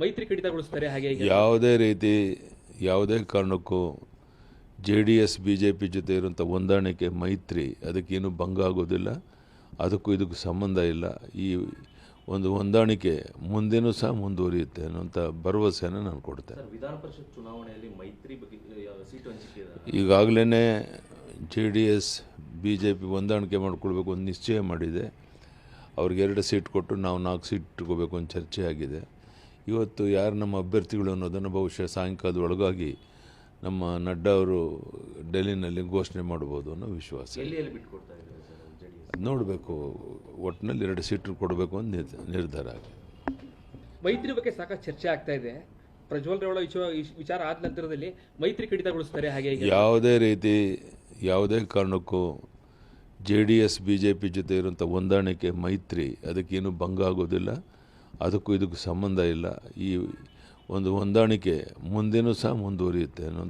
ಮೈತ್ರಿ ಕಡಿತಗೊಳಿಸ್ತಾರೆ ಹಾಗೆ ಯಾವುದೇ ರೀತಿ ಯಾವುದೇ ಕಾರಣಕ್ಕೂ J D S B J P ಜೊತೆ ಇರುವಂಥ ಹೊಂದಾಣಿಕೆ ಮೈತ್ರಿ ಅದಕ್ಕೇನು ಭಂಗ ಆಗೋದಿಲ್ಲ. ಅದಕ್ಕೂ ಇದಕ್ಕೂ ಸಂಬಂಧ ಇಲ್ಲ. ಈ ಒಂದು ಹೊಂದಾಣಿಕೆ ಮುಂದೇನೂ ಸಹ ಮುಂದುವರಿಯುತ್ತೆ ಅನ್ನೋಂಥ ಭರವಸೆಯನ್ನು ನಾನು ಕೊಡ್ತೇನೆ. ವಿಧಾನ ಪರಿಷತ್ ಚುನಾವಣೆಯಲ್ಲಿ ಮೈತ್ರಿ ಬಗ್ಗೆ. ಈಗಾಗಲೇ J D S B J P ಹೊಂದಾಣಿಕೆ ಮಾಡಿಕೊಳ್ಬೇಕು ಒಂದು ನಿಶ್ಚಯ ಮಾಡಿದೆ. ಅವ್ರಿಗೆ ಎರಡು ಸೀಟ್ ಕೊಟ್ಟು ನಾವು ನಾಲ್ಕು ಸೀಟ್ ಇಟ್ಕೋಬೇಕು ಅಂತ ಚರ್ಚೆ ಆಗಿದೆ ಇವತ್ತು ಯಾರು ನಮ್ಮ ಅಭ್ಯರ್ಥಿಗಳು ಅನ್ನೋದನ್ನು ಬಹುಶಃ ಸಾಯಂಕಾಲದ ಒಳಗಾಗಿ ನಮ್ಮ ನಡ್ಡಾ ಅವರು ಡೆಲ್ಲಿನಲ್ಲಿ ಘೋಷಣೆ ಮಾಡ್ಬೋದು ಅನ್ನೋ ವಿಶ್ವಾಸ ನೋಡಬೇಕು ಒಟ್ಟಿನಲ್ಲಿ ಎರಡು ಸೀಟು ಕೊಡಬೇಕು ಅಂತ ನಿರ್- ನಿರ್ಧಾರ ಆಗಿದೆ. ಮೈತ್ರಿ ಬಗ್ಗೆ ಸಾಕಷ್ಟು ಚರ್ಚೆ ಆಗ್ತಾ ಇದೆ. ಪ್ರಜ್ವಲ್ ರೇವಳ ವಿಚಾರ- ವಿಚಾರ ಆದ ನಂತರದಲ್ಲಿ ಮೈತ್ರಿ ಕಡಿತಗೊಳಿಸ್ತಾರೆ ಹಾಗೆ ಹೀಗೆ ಯಾವುದೇ ರೀತಿ ಯಾವುದೇ ಕಾರಣಕ್ಕೂ J D S B J P ಜೊತೆ ಇರುವಂಥ ಹೊಂದಾಣಿಕೆ ಮೈತ್ರಿ ಅದಕ್ಕೇನು ಭಂಗ ಆಗೋದಿಲ್ಲ. ಅದಕ್ಕೂ ಇದಕ್ಕೂ ಸಂಬಂಧ ಇಲ್ಲ. ಈ ಒಂದು ಹೊಂದಾಣಿಕೆ ಮುಂದೇನೂ ಸಹ ಮುಂದುವರಿಯುತ್ತೆ ಅನ್ನೋ